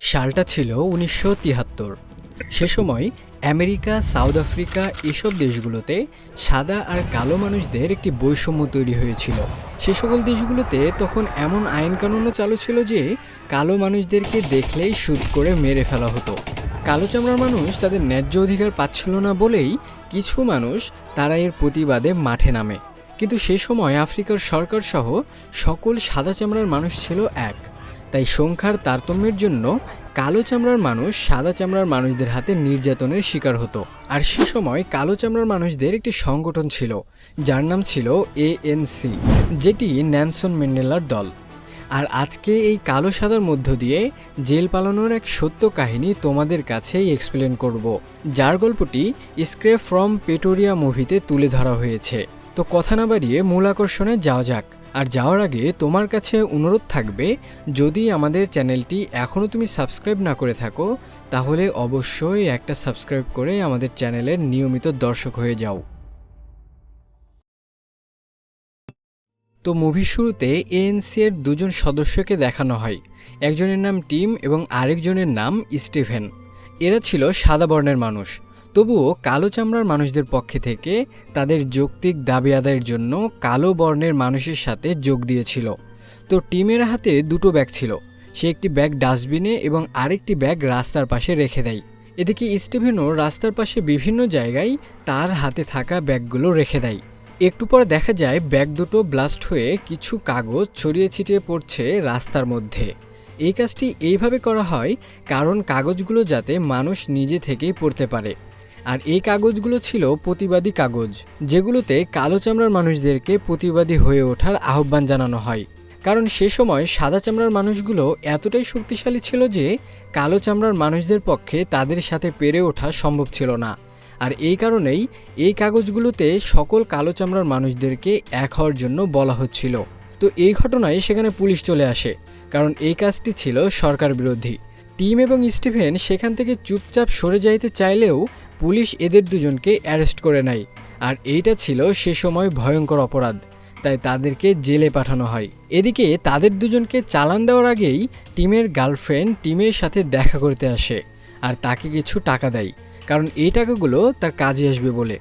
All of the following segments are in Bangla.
সালটা ছিল উনিশশো তিয়াত্তর। সে সময় আমেরিকা, সাউথ আফ্রিকা এসব দেশগুলোতে সাদা আর কালো মানুষদের একটি বৈষম্য তৈরি হয়েছিল। সে সকল দেশগুলোতে তখন এমন আইন কানুনও চালু ছিল যে কালো মানুষদেরকে দেখলেই শ্যুট করে মেরে ফেলা হতো। কালো চামড়ার মানুষ তাদের ন্যায্য অধিকার পাচ্ছিল না বলেই কিছু মানুষ তারা এর প্রতিবাদে মাঠে নামে। কিন্তু সে সময় আফ্রিকার সরকার সহ সকল সাদা চামড়ার মানুষ ছিল এক। তাই সংখ্যার তারতম্যের জন্য কালো চামড়ার মানুষ সাদা চামড়ার মানুষদের হাতে নির্যাতনের শিকার হতো। আর সে সময় কালো চামড়ার মানুষদের একটি সংগঠন ছিল, যার নাম ছিল এএনসি, যেটি ন্যানসন ম্যান্ডেলার দল। আর আজকে এই কালো সাদার মধ্য দিয়ে জেল পালানোর এক সত্য কাহিনী তোমাদের কাছেই এক্সপ্লেন করব, যার গল্পটি স্ক্রেপ ফ্রম পেটোরিয়া মুভিতে তুলে ধরা হয়েছে। তো কথা না বাড়িয়ে মূল আকর্ষণে যাওয়া যাক। আর যাওয়ার আগে তোমার কাছে অনুরোধ থাকবে, যদি আমাদের চ্যানেলটি এখনও তুমি সাবস্ক্রাইব না করে থাকো, তাহলে অবশ্যই একটা সাবস্ক্রাইব করে আমাদের চ্যানেলের নিয়মিত দর্শক হয়ে যাও। তো মুভির শুরুতে এএনসি এর দুজন সদস্যকে দেখানো হয়। একজনের নাম টিম এবং আরেকজনের নাম স্টিভেন। এরা ছিল সাদা বর্ণের মানুষ। তবুও কালো চামড়ার মানুষদের পক্ষে থেকে তাদের যৌক্তিক দাবি আদায়ের জন্য কালো বর্ণের মানুষের সাথে যোগ দিয়েছিল। তো টিমের হাতে দুটো ব্যাগ ছিল। সে একটি ব্যাগ ডাস্টবিনে এবং আরেকটি ব্যাগ রাস্তার পাশে রেখে দেয়। এদিকে স্টিভেনও রাস্তার পাশে বিভিন্ন জায়গায় তার হাতে থাকা ব্যাগগুলো রেখে দেয়। একটু পর দেখা যায় ব্যাগ দুটো ব্লাস্ট হয়ে কিছু কাগজ ছড়িয়ে ছিটিয়ে পড়ছে রাস্তার মধ্যে। এই কাজটি এইভাবে করা হয় কারণ কাগজগুলো যাতে মানুষ নিজে থেকেই পড়তে পারে। আর এই কাগজগুলো ছিল প্রতিবাদী কাগজ, যেগুলোতে কালো চামড়ার মানুষদেরকে প্রতিবাদী হয়ে ওঠার আহ্বান জানানো হয়। কারণ সে সময় সাদা চামড়ার মানুষগুলো এতটাই শক্তিশালী ছিল যে কালো চামড়ার মানুষদের পক্ষে তাদের সাথে পেরে ওঠা সম্ভব ছিল না। আর এই কারণেই এই কাগজগুলোতে সকল কালো চামড়ার মানুষদেরকে এক হওয়ার জন্য বলা হচ্ছিল। তো এই ঘটনায় সেখানে পুলিশ চলে আসে, কারণ এই কাজটি ছিল সরকার বিরোধী। টিম এবং স্টিভেন সেখান থেকে চুপচাপ সরে যাইতে চাইলেও পুলিশ এদের দুজনকে অ্যারেস্ট করে নেয়। আর এইটা ছিল সে সময় ভয়ঙ্কর অপরাধ, তাই তাদেরকে জেলে পাঠানো হয়। এদিকে তাদের দুজনকে চালান দেওয়ার আগেই টিমের গার্লফ্রেন্ড টিমের সাথে দেখা করতে আসে আর তাকে কিছু টাকা দেয়, কারণ এই টাকাগুলো তার কাজে আসবে বলে।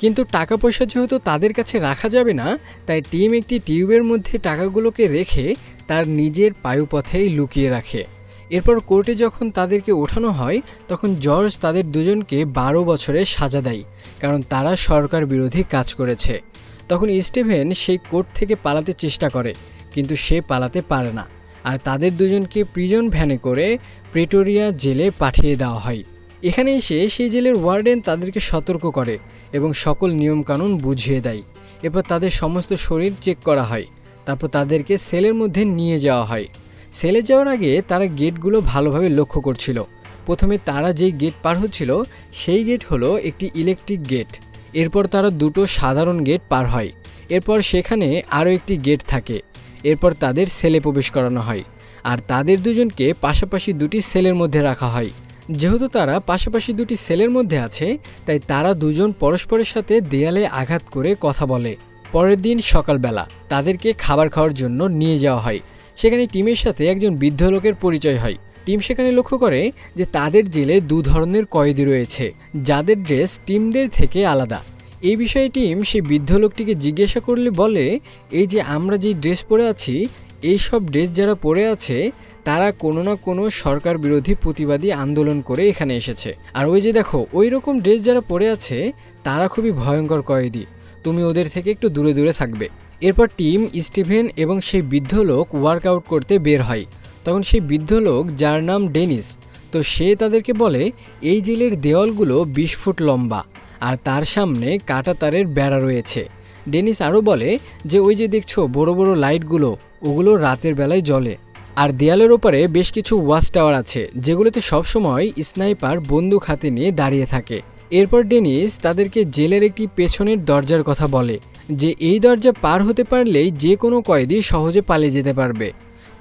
কিন্তু টাকা পয়সা যেহেতু তাদের কাছে রাখা যাবে না, তাই টিম একটি টিউবের মধ্যে টাকাগুলোকে রেখে তার নিজের পায়ুপথেই লুকিয়ে রাখে। এরপর কোর্টে যখন তাদেরকে ওঠানো হয়, তখন জর্জ তাদের দুজনকে বারো বছরের সাজা দেয়, কারণ তারা সরকার বিরোধী কাজ করেছে। তখন স্টিভেন সেই কোর্ট থেকে পালাতে চেষ্টা করে, কিন্তু সে পালাতে পারে না। আর তাদের দুজনকে প্রিজন ভ্যানে করে প্রেটোরিয়া জেলে পাঠিয়ে দেওয়া হয়। এখানে এসে সেই জেলের ওয়ার্ডেন তাদেরকে সতর্ক করে এবং সকল নিয়মকানুন বুঝিয়ে দেয়। এরপর তাদের সমস্ত শরীর চেক করা হয়। তারপর তাদেরকে সেলের মধ্যে নিয়ে যাওয়া হয়। সেলে যাওয়ার আগে তারা গেটগুলো ভালোভাবে লক্ষ্য করছিল। প্রথমে তারা যেই গেট পার হচ্ছিল, সেই গেট হলো একটি ইলেকট্রিক গেট। এরপর তারা দুটো সাধারণ গেট পার হয়। এরপর সেখানে আরও একটি গেট থাকে। এরপর তাদের সেলে প্রবেশ করানো হয়। আর তাদের দুজনকে পাশাপাশি দুটি সেলের মধ্যে রাখা হয়। যেহেতু তারা পাশাপাশি দুটি সেলের মধ্যে আছে, তাই তারা দুজন পরস্পরের সাথে দেয়ালে আঘাত করে কথা বলে। পরের দিন সকালবেলা তাদেরকে খাবার খাওয়ার জন্য নিয়ে যাওয়া হয়। সেখানে টিমের সাথে একজন বৃদ্ধ লোকের পরিচয় হয়। টিম সেখানে লক্ষ্য করে যে তাদের জেলে দু ধরনের কয়েদি রয়েছে, যাদের ড্রেস টিমদের থেকে আলাদা। এই বিষয়ে টিম সেই বৃদ্ধ লোকটিকে জিজ্ঞাসা করলে বলে, এই যে আমরা যেই ড্রেস পরে আছি, এই সব ড্রেস যারা পরে আছে, তারা কোনো না কোনো সরকার বিরোধী প্রতিবাদী আন্দোলন করে এখানে এসেছে। আর ওই যে দেখো, ওই রকম ড্রেস যারা পরে আছে, তারা খুবই ভয়ঙ্কর কয়েদি। তুমি ওদের থেকে একটু দূরে দূরে থাকবে। এরপর টিম স্টিভেন এবং সেই বৃদ্ধ লোক ওয়ার্কআউট করতে বের হয়। তখন সেই বৃদ্ধ লোক, যার নাম ডেনিস, তো সে তাদেরকে বলে, এই জেলের দেওয়ালগুলো বিশ ফুট লম্বা আর তার সামনে কাটা তারের বেড়া রয়েছে। ডেনিস আরও বলে যে, ওই যে দেখছ, বড় বড় লাইটগুলো ওগুলো রাতের বেলায় জ্বলে। আর দেয়ালের ওপরে বেশ কিছু ওয়াচ টাওয়ার আছে, যেগুলোতে সবসময় স্নাইপার বন্দুক হাতে নিয়ে দাঁড়িয়ে থাকে। এরপর ডেনিস তাদেরকে জেলের একটি পেছনের দরজার কথা বলে। যে এই দরজা পার হতে পারলেই যে কোনো কয়েদি সহজে পালিয়ে যেতে পারবে।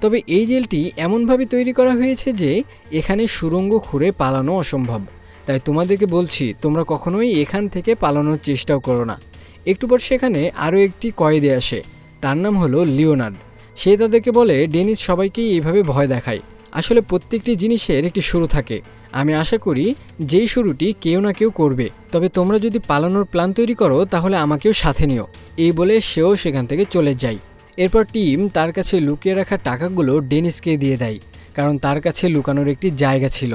তবে এই জেলটি এমনভাবে তৈরি করা হয়েছে যে এখানে সুরঙ্গ খুঁড়ে পালানো অসম্ভব। তাই তোমাদেরকে বলছি, তোমরা কখনোই এখান থেকে পালানোর চেষ্টাও করো না। একটু পর সেখানে আরও একটি কয়েদি আসে, তার নাম হলো লিওনার্ড। সে তাদেরকে বলে, ডেনিস সবাইকেই এইভাবে ভয় দেখায়। আসলে প্রত্যেকটি জিনিসের একটি শুরু থাকে। আমি আশা করি যেই শুরুটি কেউ না কেউ করবে। তবে তোমরা যদি পালানোর প্ল্যান তৈরি করো, তাহলে আমাকেও সাথে নিও। এই বলে সেও সেখান থেকে চলে যায়। এরপর টিম তার কাছে লুকিয়ে রাখা টাকাগুলো ডেনিসকে দিয়ে দেয়, কারণ তার কাছে লুকানোর একটি জায়গা ছিল।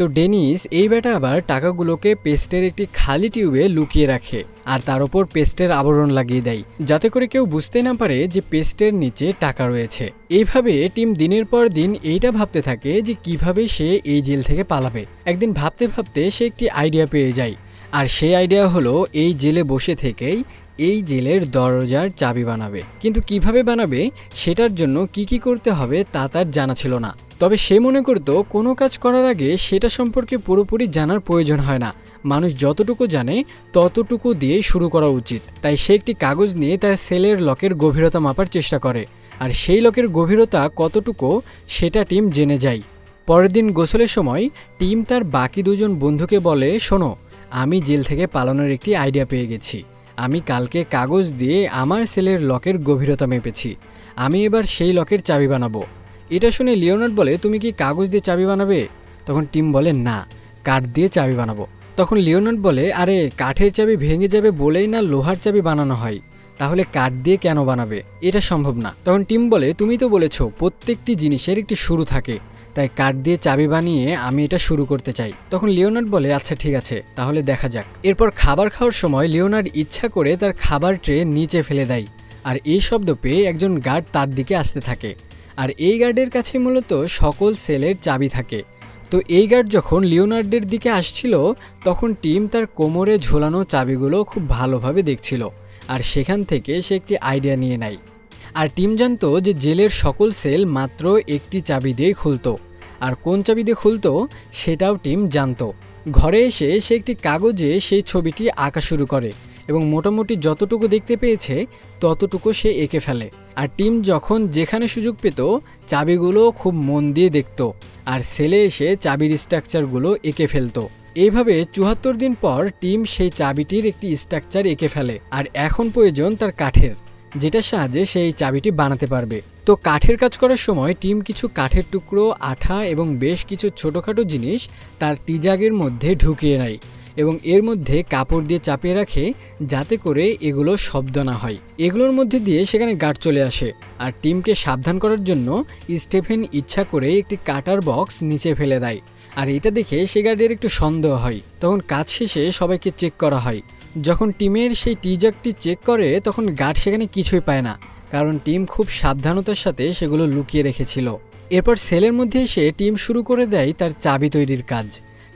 তো ডেনিস, এই বেটা আবার টাকাগুলোকে পেস্টের একটি খালি টিউবে লুকিয়ে রাখে আর তার ওপর পেস্টের আবরণ লাগিয়ে দেয়, যাতে করে কেউ বুঝতে না পারে যে পেস্টের নিচে টাকা রয়েছে। এইভাবে টিম দিনের পর দিন এইটা ভাবতে থাকে যে কীভাবে সে এই জেল থেকে পালাবে। একদিন ভাবতে ভাবতে সে একটি আইডিয়া পেয়ে যায় আর সেই আইডিয়া হলো এই জেলে বসে থেকেই এই জেলের দরজার চাবি বানাবে। কিন্তু কীভাবে বানাবে, সেটার জন্য কি কি করতে হবে তা তার জানা ছিল না। তবে সে মনে করত কোনো কাজ করার আগে সেটা সম্পর্কে পুরোপুরি জানার প্রয়োজন হয় না। মানুষ যতটুকু জানে, ততটুকু দিয়ে শুরু করা উচিত। তাই সে একটি কাগজ নিয়ে তার সেলের লকের গভীরতা মাপার চেষ্টা করে। আর সেই লকের গভীরতা কতটুকু, সেটা টিম জেনে যায়। পরের দিন গোসলের সময় টিম তার বাকি দুজন বন্ধুকে বলে, শোনো, আমি জেল থেকে পালানোর একটি আইডিয়া পেয়ে গেছি। আমি কালকে কাগজ দিয়ে আমার সেলের লকের গভীরতা মেপেছি। আমি এবার সেই লকের চাবি বানাবো। এটা শুনে লিওনার্ড বলে, তুমি কি কাগজ দিয়ে চাবি বানাবে? তখন টিম বলে, না, কাঠ দিয়ে চাবি বানাবো। তখন লিওনার্ড বলে, আরে, কাঠের চাবি ভেঙে যাবে বলেই না লোহার চাবি বানানো হয়। তাহলে কাঠ দিয়ে কেন বানাবে? এটা সম্ভব না। তখন টিম বলে, তুমি তো বলেছ, প্রত্যেকটি জিনিসের একটি শুরু থাকে। তাই কাঠ দিয়ে চাবি বানিয়ে আমি এটা শুরু করতে চাই। তখন লিওনার্ড বলে আচ্ছা ঠিক আছে, তাহলে দেখা যাক। এরপর খাবার খাওয়ার সময় লিওনার্ড ইচ্ছা করে তার খাবার ট্রে নিচে ফেলে দেয়। আর এই শব্দ পেয়ে একজন গার্ড তার দিকে আসতে থাকে। আর এই গার্ডের কাছে মূলত সকল সেলের চাবি থাকে। তো এই গার্ড যখন লিওনার্ডের দিকে আসছিল, তখন টিম তার কোমরে ঝোলানো চাবিগুলো খুব ভালোভাবে দেখছিল আর সেখান থেকে সে একটি আইডিয়া নিয়ে নেয়। আর টিম জানতো যে জেলের সকল সেল মাত্র একটি চাবি দিয়েই খুলতো। আর কোন চাবি দিয়ে খুলতো, সেটাও টিম জানতো। ঘরে এসে সে একটি কাগজে সেই ছবিটি আঁকা শুরু করে এবং মোটামুটি যতটুকু দেখতে পেয়েছে, ততটুকু সে এঁকে ফেলে। আর টিম যখন যেখানে সুযোগ পেত, চাবিগুলো খুব মন দিয়ে দেখত, আর সেলে এসে চাবির স্ট্রাকচারগুলো এঁকে ফেলতো। এইভাবে চুয়াত্তর দিন পর টিম সেই চাবিটির একটি স্ট্রাকচার এঁকে ফেলে, আর এখন প্রয়োজন তার কাঠের, যেটার সাহায্যে সেই চাবিটি বানাতে পারবে। তো কাঠের কাজ করার সময় টিম কিছু কাঠের টুকরো, আঠা এবং বেশ কিছু ছোটোখাটো জিনিস তার টিজাগের মধ্যে ঢুকিয়ে নেয়। এবং এর মধ্যে কাপড় দিয়ে চাপিয়ে রাখে যাতে করে এগুলো শব্দ না হয়। এগুলোর মধ্যে দিয়ে সেখানে গার্ড চলে আসে আর টিমকে সাবধান করার জন্য স্টেফেন ইচ্ছা করে একটি কাটার বক্স নিচে ফেলে দেয় আর এটা দেখে সে গার্ডের একটু সন্দেহ হয়। তখন কাজ শেষে সবাইকে চেক করা হয়। যখন টিমের সেই টিজাকটি চেক করে, তখন গার্ড সেখানে কিছুই পায় না, কারণ টিম খুব সাবধানতার সাথে সেগুলো লুকিয়ে রেখেছিল। এরপর সেলের মধ্যে এসে টিম শুরু করে দেয় তার চাবি তৈরির কাজ।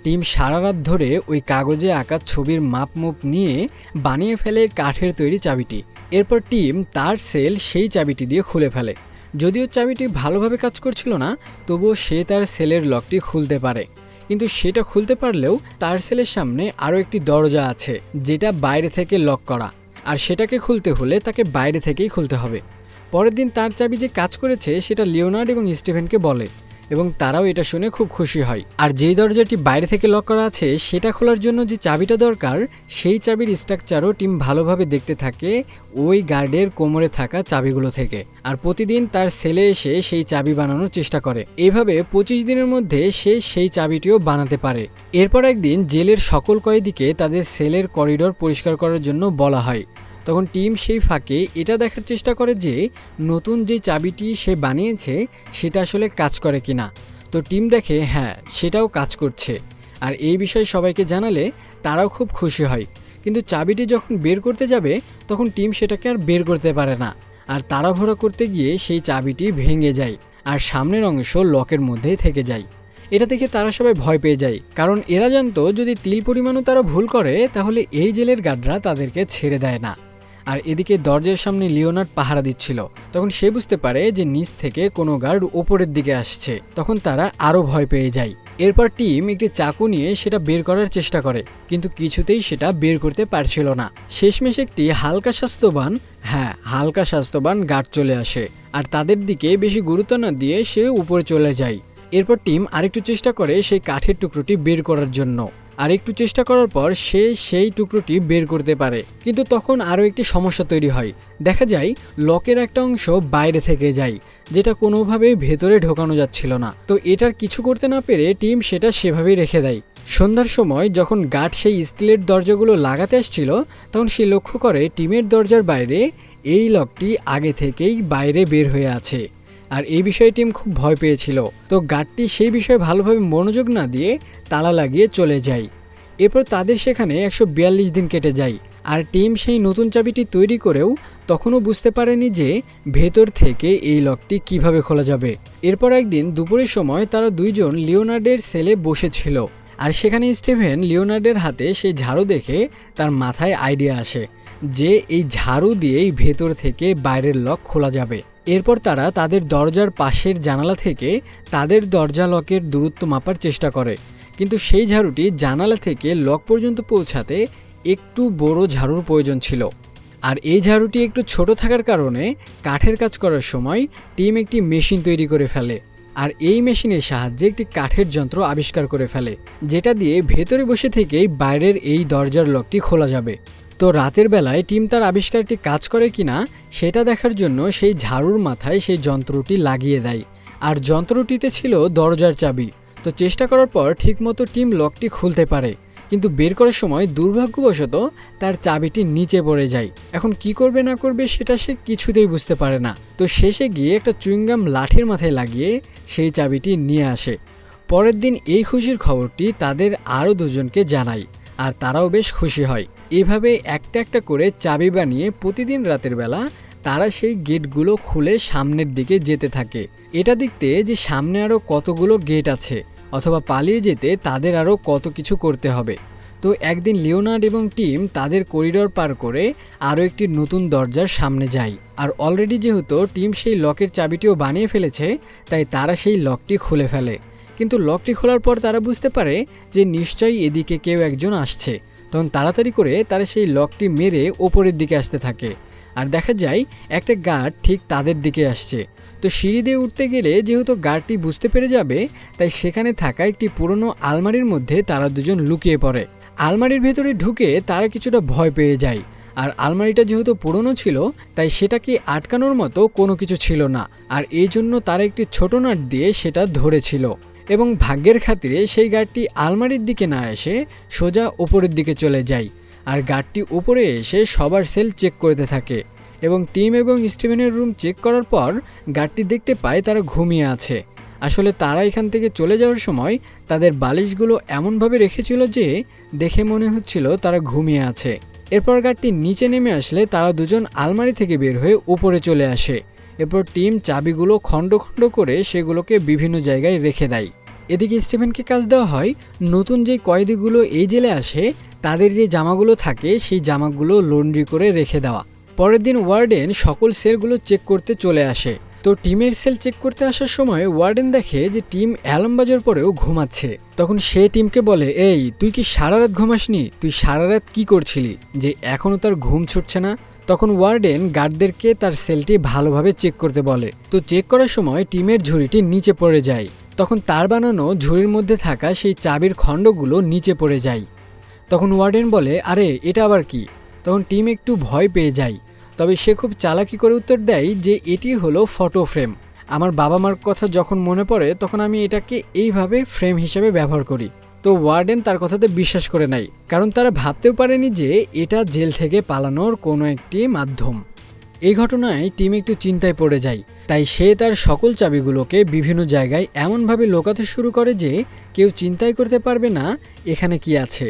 টিম সারা রাত ধরে ওই কাগজে আঁকা ছবির মাপ মুপ নিয়ে বানিয়ে ফেলে কাঠের তৈরি চাবিটি। এরপর টিম তার সেল সেই চাবিটি দিয়ে খুলে ফেলে। যদিও চাবিটি ভালোভাবে কাজ করছিল না, তবুও সে তার সেলের লকটি খুলতে পারে। কিন্তু সেটা খুলতে পারলেও তার সেলের সামনে আরও একটি দরজা আছে, যেটা বাইরে থেকে লক করা। আর সেটাকে খুলতে হলে তাকে বাইরে থেকেই খুলতে হবে। পরের দিন তার চাবি যে কাজ করেছে, সেটা লিওনার্ড এবং স্টিভেনকে বলে। এবং তারাও এটা শুনে খুব খুশি হয়। আর যেই দরজাটি বাইরে থেকে লক করা আছে, সেটা খোলার জন্য যে চাবিটা দরকার, সেই চাবির স্ট্রাকচারও টিম ভালোভাবে দেখতে থাকে ওই গার্ডের কোমরে থাকা চাবিগুলো থেকে। আর প্রতিদিন তার ছেলে এসে সেই চাবি বানানোর চেষ্টা করে। এভাবে পঁচিশ দিনের মধ্যে সে সেই চাবিটিও বানাতে পারে। এরপর একদিন জেলের সকল কয়েদিকে তাদের সেলের করিডোর পরিষ্কার করার জন্য বলা হয়। তখন টিম সেই ফাঁকে এটা দেখার চেষ্টা করে যে নতুন যে চাবিটি সে বানিয়েছে, সেটা আসলে কাজ করে কিনা। তো টিম দেখে হ্যাঁ সেটাও কাজ করছে। আর এই বিষয়ে সবাইকে জানালে তারাও খুব খুশি হয়। কিন্তু চাবিটি যখন বের করতে যাবে, তখন টিম সেটাকে আর বের করতে পারে না। আর তাড়াহুড়ো করতে গিয়ে সেই চাবিটি ভেঙে যায় আর সামনের অংশ লকের মধ্যেই থেকে যায়। এটা দেখে তারা সবাই ভয় পেয়ে যায়। কারণ এরা জানতো, যদি তিল পরিমাণও তারা ভুল করে, তাহলে এই জেলের গার্ডরা তাদেরকে ছেড়ে দেয় না। আর এদিকে দরজার সামনে লিওনার্ড পাহারা দিচ্ছিল। তখন সে বুঝতে পারে যে নিচ থেকে কোনো গার্ড ওপরের দিকে আসছে। তখন তারা আরও ভয় পেয়ে যায়। এরপর টিম একটি চাকু নিয়ে সেটা বের করার চেষ্টা করে, কিন্তু কিছুতেই সেটা বের করতে পারছিল না। শেষমেশ একটি হালকা স্বাস্থ্যবান হ্যাঁ হালকা স্বাস্থ্যবান গার্ড চলে আসে আর তাদের দিকে বেশি গুরুত্ব না দিয়ে সে উপরে চলে যায়। এরপর টিম আরেকটু চেষ্টা করে সেই কাঠের টুকরোটি বের করার জন্য। আর একটু চেষ্টা করার পর সে সেই টুকরোটি বের করতে পারে। কিন্তু তখন আরও একটি সমস্যা তৈরি হয়। দেখা যায়, লকের একটা অংশ বাইরে থেকে যায়, যেটা কোনোভাবেই ভেতরে ঢোকানো যাচ্ছিল না। তো এটার কিছু করতে না পেরে টিম সেটা সেভাবেই রেখে দেয়। সন্ধ্যার সময় যখন গার্ড সেই স্টিলের দরজাগুলো লাগাতে আসছিল, তখন সে লক্ষ্য করে টিমের দরজার বাইরে এই লকটি আগে থেকেই বাইরে বের হয়ে আছে। আর এই বিষয়ে টিম খুব ভয় পেয়েছিল। তো গার্ডটি সেই বিষয়ে ভালোভাবে মনোযোগ না দিয়ে তালা লাগিয়ে চলে যায়। এরপর তাদের সেখানে একশো বিয়াল্লিশ দিন কেটে যায়। আর টিম সেই নতুন চাবিটি তৈরি করেও তখনও বুঝতে পারেনি যে ভেতর থেকে এই লকটি কীভাবে খোলা যাবে। এরপর একদিন দুপুরের সময় তারা দুইজন লিওনার্ডের সেলে বসেছিল। আর সেখানে স্টিভেন লিওনার্ডের হাতে সেই ঝাড়ু দেখে তার মাথায় আইডিয়া আসে যে এই ঝাড়ু দিয়েই ভেতর থেকে বাইরের লক খোলা যাবে। এরপর তারা তাদের দরজার পাশের জানালা থেকে তাদের দরজা লকের দূরত্ব মাপার চেষ্টা করে। কিন্তু সেই ঝাড়ুটি জানালা থেকে লক পর্যন্ত পৌঁছাতে একটু বড় ঝাড়ুর প্রয়োজন ছিল। আর এই ঝাড়ুটি একটু ছোট থাকার কারণে কাঠের কাজ করার সময় টিম একটি মেশিন তৈরি করে ফেলে আর এই মেশিনের সাহায্যে একটি কাঠের যন্ত্র আবিষ্কার করে ফেলে, যেটা দিয়ে ভেতরে বসে থেকেই বাইরের এই দরজার লকটি খোলা যাবে। তো রাতের বেলায় টিম তার আবিষ্কারটি কাজ করে কিনা সেটা দেখার জন্য সেই ঝাড়ুর মাথায় সেই যন্ত্রটি লাগিয়ে দেয়। আর যন্ত্রটিতে ছিল দরজার চাবি। তো চেষ্টা করার পর ঠিকমতো টিম লকটি খুলতে পারে। কিন্তু বের করার সময় দুর্ভাগ্যবশত তার চাবিটি নিচে পড়ে যায়। এখন কি করবে না করবে সেটা সে কিছুতেই বুঝতে পারে না। তো শেষে গিয়ে একটা চুইংগাম লাঠির মাথায় লাগিয়ে সেই চাবিটি নিয়ে আসে। পরের দিন এই খুশির খবরটি তাদের আরও দুজনকে জানায়। আর তারাও বেশ খুশি হয়। এভাবে একটা একটা করে চাবি বানিয়ে প্রতিদিন রাতের বেলা তারা সেই গেটগুলো খুলে সামনের দিকে যেতে থাকে। এটা দেখতে যে সামনে আরও কতগুলো গেট আছে, অথবা পালিয়ে যেতে তাদের আরও কত কিছু করতে হবে। তো একদিন লিওনার্ড এবং টিম তাদের করিডোর পার করে আরও একটি নতুন দরজার সামনে যায়। আর অলরেডি যেহেতু টিম সেই লকের চাবিটিও বানিয়ে ফেলেছে, তাই তারা সেই লকটি খুলে ফেলে। কিন্তু লকটি খোলার পর তারা বুঝতে পারে যে নিশ্চয়ই এদিকে কেউ একজন আসছে। তখন তাড়াতাড়ি করে তারা সেই লকটি মেরে ওপরের দিকে আসতে থাকে। আর দেখা যায়, একটা গার্ড ঠিক তাদের দিকে আসছে। তো সিঁড়ি দিয়ে উঠতে গেলে যেহেতু গার্ডটি বুঝতে পেরে যাবে, তাই সেখানে থাকা একটি পুরনো আলমারির মধ্যে তারা দুজন লুকিয়ে পড়ে। আলমারির ভেতরে ঢুকে তারা কিছুটা ভয় পেয়ে যায়। আর আলমারিটা যেহেতু পুরনো ছিল, তাই সেটাকে আটকানোর মতো কোনো কিছু ছিল না। আর এই জন্য তারা একটি ছোট নাট দিয়ে সেটা ধরেছিল। এবং ভাগ্যের খাতিরে সেই গার্ডটি আলমারির দিকে না এসে সোজা ওপরের দিকে চলে যায়। আর গার্ডটি উপরে এসে সবার সেল চেক করতে থাকে এবং টিম এবং স্টিভেনের রুম চেক করার পর গার্ডটি দেখতে পায় তারা ঘুমিয়ে আছে। আসলে তারা এখান থেকে চলে যাওয়ার সময় তাদের বালিশগুলো এমনভাবে রেখেছিল যে দেখে মনে হচ্ছিল তারা ঘুমিয়ে আছে। এরপর গার্ডটি নিচে নেমে আসলে তারা দুজন আলমারি থেকে বের হয়ে উপরে চলে আসে। এরপর টিম চাবিগুলো খণ্ড খণ্ড করে সেগুলোকে বিভিন্ন জায়গায় রেখে দেয়। এদিকে স্টিফেনকে কাজ দেওয়া হয়, নতুন যে কয়েদিগুলো এই জেলে আসে, তাদের যে জামাগুলো থাকে, সেই জামাগুলো লন্ড্রি করে রেখে দেওয়া। পরের দিন ওয়ার্ডেন সকল সেলগুলো চেক করতে চলে আসে। তো টিমের সেল চেক করতে আসার সময় ওয়ার্ডেন দেখে যে টিম অ্যালাম বাজার পরেও ঘুমাচ্ছে। তখন সে টিমকে বলে, এই, তুই কি সারা রাত ঘুমাসনি? তুই সারা রাত কী করছিলি? যে এখনও তার ঘুম ছুটছে না? তখন ওয়ার্ডেন গার্ডদেরকে তার সেলটি ভালোভাবে চেক করতে বলে। তো চেক করার সময় টিমের ঝুড়িটি নিচে পড়ে যায়। তখন তার বানানো ঝুড়ির মধ্যে থাকা সেই চাবির খণ্ডগুলো নিচে পড়ে যায়। তখন ওয়ার্ডেন বলে, আরে, এটা আবার কি? তখন টিম একটু ভয় পেয়ে যায়। তবে সে খুব চালাকি করে উত্তর দেয় যে, এটি হলো ফটো ফ্রেম। আমার বাবা মার কথা যখন মনে পড়ে, তখন আমি এটাকে এইভাবে ফ্রেম হিসেবে ব্যবহার করি। তো ওয়ার্ডেন তার কথাতে বিশ্বাস করে নাই, কারণ তারা ভাবতেও পারেনি যে এটা জেল থেকে পালানোর কোনো একটি মাধ্যম। এই ঘটনায় টিম একটু চিন্তায় পড়ে যায়, তাই সে তার সকল চাবিগুলোকে বিভিন্ন জায়গায় এমনভাবে লোকাতে শুরু করে যে কেউ চিন্তাই করতে পারবে না এখানে কি আছে।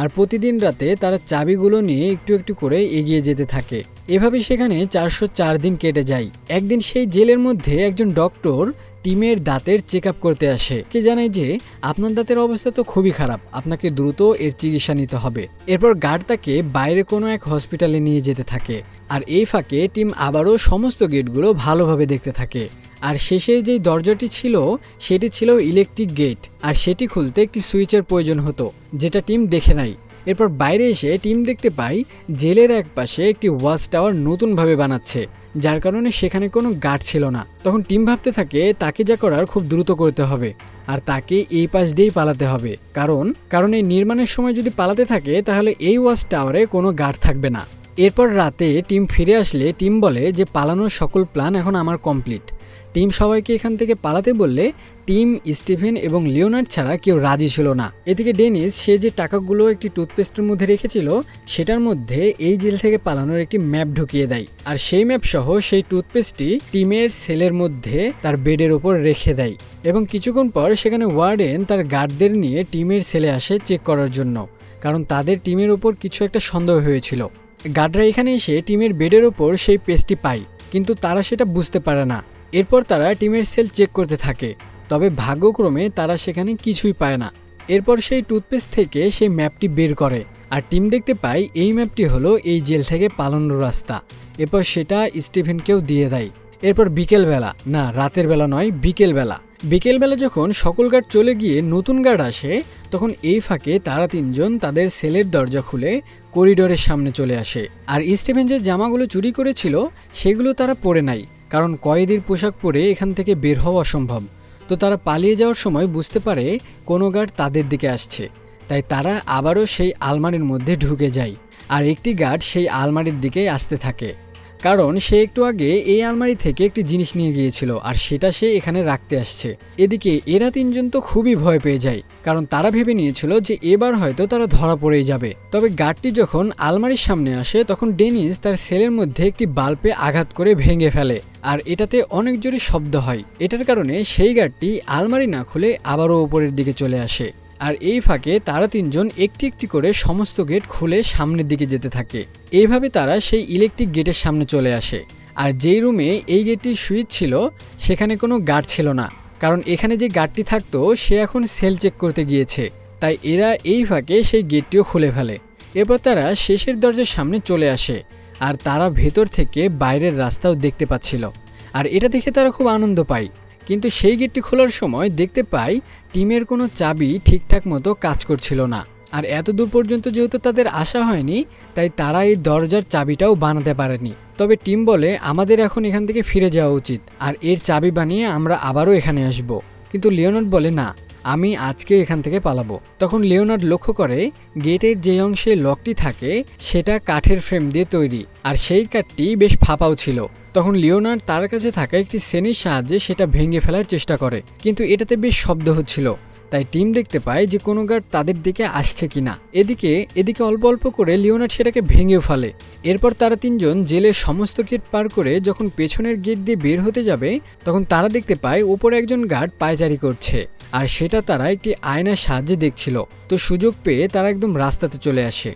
আর প্রতিদিন রাতে তারা চাবিগুলো নিয়ে একটু একটু করে এগিয়ে যেতে থাকে। এভাবে সেখানে চারশো চার দিন কেটে যায়। একদিন সেই জেলের মধ্যে একজন ডক্টর টিমের দাঁতের চেক করতে আসে। কে জানায় যে, আপনার দাঁতের অবস্থা তো খুবই খারাপ। আপনাকে দ্রুত এর চিকিৎসা নিতে হবে। এরপর গার্ড তাকে বাইরে কোনো এক হসপিটালে নিয়ে যেতে থাকে। আর এই ফাঁকে টিম আবারও সমস্ত গেটগুলো ভালোভাবে দেখতে থাকে। আর শেষের যেই দরজাটি ছিল, সেটি ছিল ইলেকট্রিক গেট। আর সেটি খুলতে একটি সুইচের প্রয়োজন হতো, যেটা টিম দেখে নাই। এরপর বাইরে এসে টিম দেখতে পাই জেলের এক পাশে একটি ওয়াচ টাওয়ার নতুনভাবে বানাচ্ছে, যার কারণে সেখানে কোনো গার্ড ছিল না। তখন টিম ভাবতে থাকে তাকে যা করার খুব দ্রুত করতে হবে, আর তাকে এই পাশ দিয়েই পালাতে হবে। কারণ কারণ এই নির্মাণের সময় যদি পালাতে থাকে, তাহলে এই ওয়াচ টাওয়ারে কোনো গার্ড থাকবে না। এরপর রাতে টিম ফিরে আসলে টিম বলে যে, পালানোর সকল প্ল্যান এখন আমার কমপ্লিট। টিম সবাইকে এখান থেকে পালাতে বললে টিম স্টিভেন এবং লিওনার্ড ছাড়া কেউ রাজি ছিল না। এদিকে ডেনিস, সে যে টাকাগুলো একটি টুথপেস্টের মধ্যে রেখেছিল, সেটার মধ্যে এই জেল থেকে পালানোর একটি ম্যাপ ঢুকিয়ে দেয়। আর সেই ম্যাপ সহ সেই টুথপেস্টটি টিমের সেলের মধ্যে তার বেডের ওপর রেখে দেয় এবং কিছুক্ষণ পর সেখানে ওয়ার্ডেন তার গার্ডদের নিয়ে টিমের সেলে আসে চেক করার জন্য, কারণ তাদের টিমের ওপর কিছু একটা সন্দেহ হয়েছিল। গার্ডরা এখানে এসে টিমের বেডের ওপর সেই পেস্টটি পায়, কিন্তু তারা সেটা বুঝতে পারে না। এরপর তারা টিমের সেল চেক করতে থাকে, তবে ভাগ্যক্রমে তারা সেখানে কিছুই পায় না। এরপর সেই টুথপেস্ট থেকে সেই ম্যাপটি বের করে, আর টিম দেখতে পায় এই ম্যাপটি হলো এই জেল থেকে পালানোর রাস্তা। এরপর সেটা স্টিভেনকেও দিয়ে দেয়। এরপর বিকেলবেলা, না, রাতের বেলা নয়, বিকেলবেলা। বিকেলবেলা যখন সকল গার্ড চলে গিয়ে নতুন গার্ড আসে, তখন এই ফাঁকে তারা তিনজন তাদের সেলের দরজা খুলে করিডোরের সামনে চলে আসে। আর স্টিভেন যে জামাগুলো চুরি করেছিল, সেগুলো তারা পরে নাই। কারণ কয়েদির পোশাক পরে এখান থেকে বের হওয়া অসম্ভব। তো তারা পালিয়ে যাওয়ার সময় বুঝতে পারে কোনো গার্ড তাদের দিকে আসছে। তাই তারা আবারও সেই আলমারির মধ্যে ঢুকে যায়। আর একটি গার্ড সেই আলমারির দিকে আসতে থাকে। কারণ সে একটু আগে এই আলমারি থেকে একটি জিনিস নিয়ে গিয়েছিল, আর সেটা সে এখানে রাখতে আসছে। এদিকে এরা তিনজন তো খুবই ভয় পেয়ে যায়, কারণ তারা ভেবে নিয়েছিল যে এবার হয়তো তারা ধরা পড়েই যাবে। তবে গার্ডটি যখন আলমারির সামনে আসে, তখন ডেনিস তার সেলের মধ্যে একটি বাল্বে আঘাত করে ভেঙে ফেলে, আর এটাতে অনেক জোরে শব্দ হয়। এটার কারণে সেই গার্ডটি আলমারি না খুলে আবারও উপরের দিকে চলে আসে। আর এই ফাঁকে তারা তিনজন একটি একটি করে সমস্ত গেট খুলে সামনের দিকে যেতে থাকে। এইভাবে তারা সেই ইলেকট্রিক গেটের সামনে চলে আসে। আর যেই রুমে এই গেটটির সুইচ ছিল, সেখানে কোনো গার্ড ছিল না। কারণ এখানে যে গার্ডটি থাকতো, সে এখন সেল চেক করতে গিয়েছে। তাই এরা এই ফাঁকে সেই গেটটিও খুলে ফেলে। এরপর তারা শেষের দরজার সামনে চলে আসে। আর তারা ভেতর থেকে বাইরের রাস্তাও দেখতে পাচ্ছিল। আর এটা দেখে তারা খুব আনন্দ পায়। কিন্তু সেই গেটটি খোলার সময় দেখতে পাই টিমের কোনো চাবি ঠিকঠাক মতো কাজ করছিল না। আর এত দূর পর্যন্ত যেহেতু তাদের আসা হয়নি, তাই তারা এই দরজার চাবিটাও বানাতে পারেনি। তবে টিম বলে, আমাদের এখন এখান থেকে ফিরে যাওয়া উচিত, আর এর চাবি বানিয়ে আমরা আবারও এখানে আসব। কিন্তু লিওনার্ড বলে, না, আমি আজকে এখান থেকে পালাবো। তখন লিওনার্ড লক্ষ্য করে, গেটের যে অংশে লকটি থাকে, সেটা কাঠের ফ্রেম দিয়ে তৈরি, আর সেই কাঠটি বেশ ফাঁপাও ছিল। তখন লিওনার্ড তার কাছে থাকা একটি শ্রেণির সাহায্যে সেটা ভেঙে ফেলার চেষ্টা করে, কিন্তু এটাতে বেশ শব্দ হচ্ছিল। তাই টিম দেখতে পায় যে কোনো গার্ড তাদের দিকে আসছে কিনা। এদিকে এদিকে অল্প অল্প করে লিওনার্ড সেটাকে ভেঙেও ফেলে। এরপর তারা তিনজন জেলের সমস্ত গেট পার করে যখন পেছনের গেট দিয়ে বের হতে যাবে, তখন তারা দেখতে পায় উপরে একজন গার্ড পায়চারি করছে, আর সেটা তারা একটি আয়নার সাহায্যে দেখছিল। তো সুযোগ পেয়ে তারা একদম রাস্তাতে চলে আসে।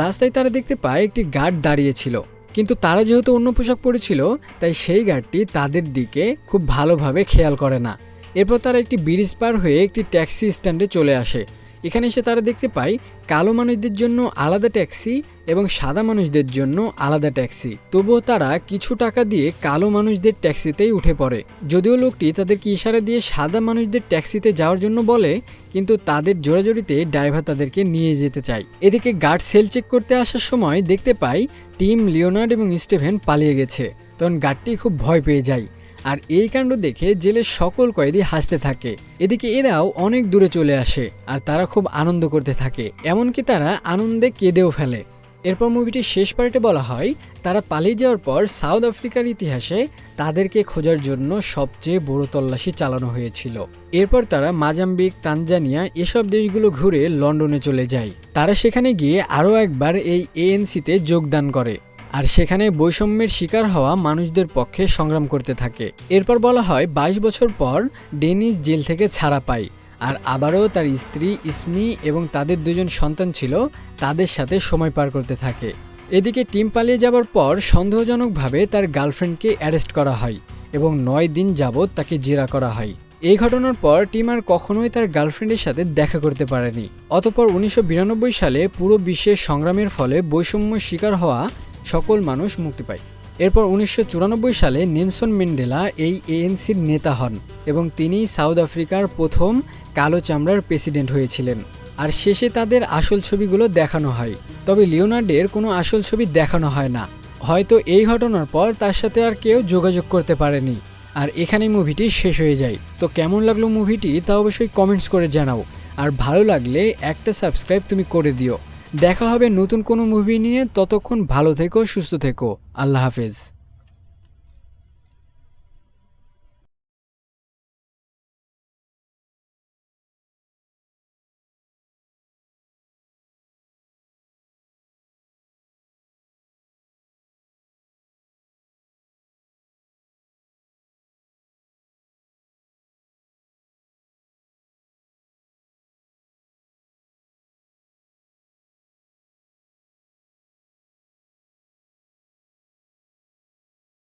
রাস্তায় তারা দেখতে পায় একটি গার্ড দাঁড়িয়েছিল কিন্তু তারা যেহেতু অন্য পোশাক পরেছিল, তাই সেই গার্ডটি তাদের দিকে খুব ভালোভাবে খেয়াল করে না। এরপর তারা একটি ব্রিজ পার হয়ে একটি ট্যাক্সি স্ট্যান্ডে চলে আসে। এখানে এসে তারা দেখতে পায় কালো মানুষদের জন্য আলাদা ট্যাক্সি এবং সাদা মানুষদের জন্য আলাদা ট্যাক্সি। তবুও তারা কিছু টাকা দিয়ে কালো মানুষদের ট্যাক্সিতেই উঠে পড়ে। যদিও লোকটি তাদেরকে ইশারা দিয়ে সাদা মানুষদের ট্যাক্সিতে যাওয়ার জন্য বলে, কিন্তু তাদের জোরাজোরিতে ড্রাইভার তাদেরকে নিয়ে যেতে চায়। এদিকে গার্ড সেল চেক করতে আসার সময় দেখতে পাই টিম লিওনার্ড এবং স্টিভেন পালিয়ে গেছে। তখন গার্ডটি খুব ভয় পেয়ে যায়। আর এই কাণ্ড দেখে জেলের সকল কয়েদি হাসতে থাকে। এদিকে এরাও অনেক দূরে চলে আসে আর তারা খুব আনন্দ করতে থাকে। এমনকি তারা আনন্দে কেঁদেও ফেলে। এরপর মুভিটির শেষ পার্টে বলা হয়, তারা পালিয়ে যাওয়ার পর সাউথ আফ্রিকার ইতিহাসে তাদেরকে খোঁজার জন্য সবচেয়ে বড় তল্লাশি চালানো হয়েছিল। এরপর তারা মাজাম্বিক, তানজানিয়া এসব দেশগুলো ঘুরে লন্ডনে চলে যায়। তারা সেখানে গিয়ে আরও একবার এই এএনসিতে যোগদান করে। আর সেখানে বৈষম্যের শিকার হওয়া মানুষদের পক্ষে সংগ্রাম করতে থাকে। এরপর বলা হয়, বাইশ বছর পর ডেনিস জেল থেকে ছাড়া পায়। আর আবারও তার স্ত্রী ইসমি এবং তাদের দুজন সন্তান ছিল, তাদের সাথে সময় পার করতে থাকে। এদিকে টিম পালিয়ে যাবার পর সন্দেহজনকভাবে তার গার্লফ্রেন্ডকে অ্যারেস্ট করা হয় এবং নয় দিন যাবৎ তাকে জেরা করা হয়। এই ঘটনার পর টিম আর কখনোই তার গার্লফ্রেন্ডের সাথে দেখা করতে পারেনি। অতপর উনিশশো বিরানব্বই সালে পুরো বিশ্বের সংগ্রামের ফলে বৈষম্য শিকার হওয়া সকল মানুষ মুক্তি পায়। এরপর উনিশশো চুরানব্বই সালে নেলসন ম্যান্ডেলা এই এএনসির নেতা হন এবং তিনি সাউথ আফ্রিকার প্রথম কালো চামড়ার প্রেসিডেন্ট হয়েছিলেন। আর শেষে তাদের আসল ছবিগুলো দেখানো হয়। তবে লিওনার্ডের কোনো আসল ছবি দেখানো হয় না। হয়তো এই ঘটনার পর তার সাথে আর কেউ যোগাযোগ করতে পারেনি। আর এখানেই মুভিটি শেষ হয়ে যায়। তো কেমন লাগল মুভিটি তা অবশ্যই কমেন্টস করে জানাও। আর ভালো লাগলে একটা সাবস্ক্রাইব তুমি করে দিও। দেখা হবে নতুন কোনো মুভি নিয়ে ততক্ষণ ভালো থেকো সুস্থ থেকো। আল্লাহ হাফেজ।